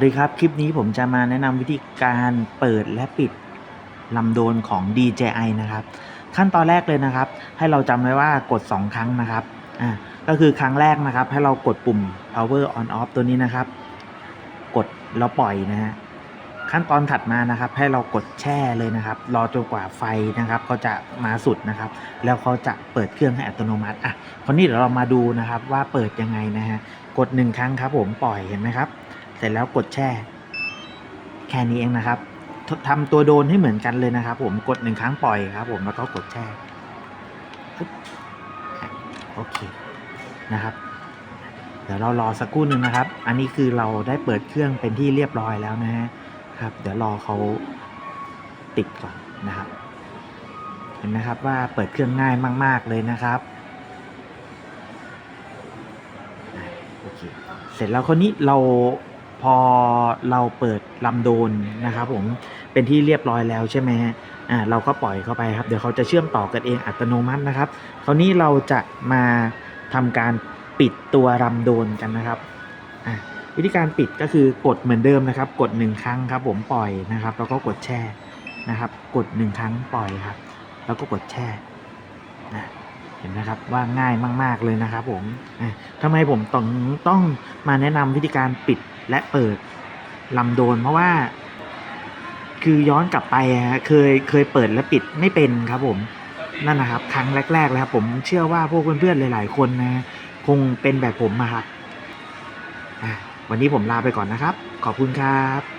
สวัสดีครับ คลิปนี้ผมจะมาแนะนำวิธีการเปิดและปิดลำโดนของ DJI นะครับ ขั้นตอนแรกเลยนะครับ ให้เราจำไว้ว่ากด 2 ครั้งนะครับอ่าก็คือครั้งแรกนะครับ ให้เรากดปุ่ม power on off ตัวนี้นะครับ กดแล้วปล่อยนะฮะขั้นตอนถัดมานะครับ ให้เรากดแช่เลยนะครับ รอจนกว่าไฟนะครับเขาจะมาสุดนะครับ แล้วเขาจะเปิดเครื่องให้อัตโนมัติอะคราวนี้เดี๋ยวเรามาดูนะครับว่าเปิดยังไงนะฮะกดหนึ่งครั้งครับผมปล่อยเห็นไหมครับ เสร็จแล้วกดแช่ แค่นี้เองนะครับททำตัวโดนให้เหมือนกันเลยนะครับ ผมกดหนึ่งครั้งปล่อยครับ ผมแล้วก็กดแช่ปึ๊บโอเคนะครับ เดี๋ยวเรารอสักครู่หนึ่งนะครับ อันนี้คือเราได้เปิดเครื่องเป็นที่เรียบร้อยแล้วนะฮะครับ เดี๋ยวรอเขาติดก่อนนะครับ เห็นไหมครับว่าเปิดเครื่องง่ายมาก ๆเลยนะครับโอเคเสร็จแล้วคราวนี้เรา พอเราเปิดลำโดนนะครับผมเป็นที่เรียบร้อยแล้วใช่ไหมฮะอ่าเราก็ปล่อยเข้าไปครับ เดี๋ยวเขาจะเชื่อมต่อกันเองอัตโนมัตินะครับ คราวนี้เราจะมาทำการปิดตัวลำโดนกันนะครับอ่าวิธีการปิดก็คือกดเหมือนเดิมนะครับ กดหนึ่งครั้งครับ ผมปล่อยนะครับ แล้วก็กดแช่นะครับ กดหนึ่งครั้งปล่อยครับ แล้วก็กดแช่นะ เห็นนะครับว่าง่ายมาก ๆเลยนะครับผมอะทำไมผมต้องต้องมาแนะนำวิธีการปิดและเปิดลำโดน เพราะว่า คือย้อนกลับไปฮะเคยเคยเปิดและปิดไม่เป็นครับผมนั่นนะครับ ครั้งแรกๆเลยครับผมเชื่อว่าพวกเพื่อนๆหลาย ๆ คนนะ คงเป็นแบบผมอะครับวันนี้ผมลาไปก่อนนะครับ ขอบคุณครับ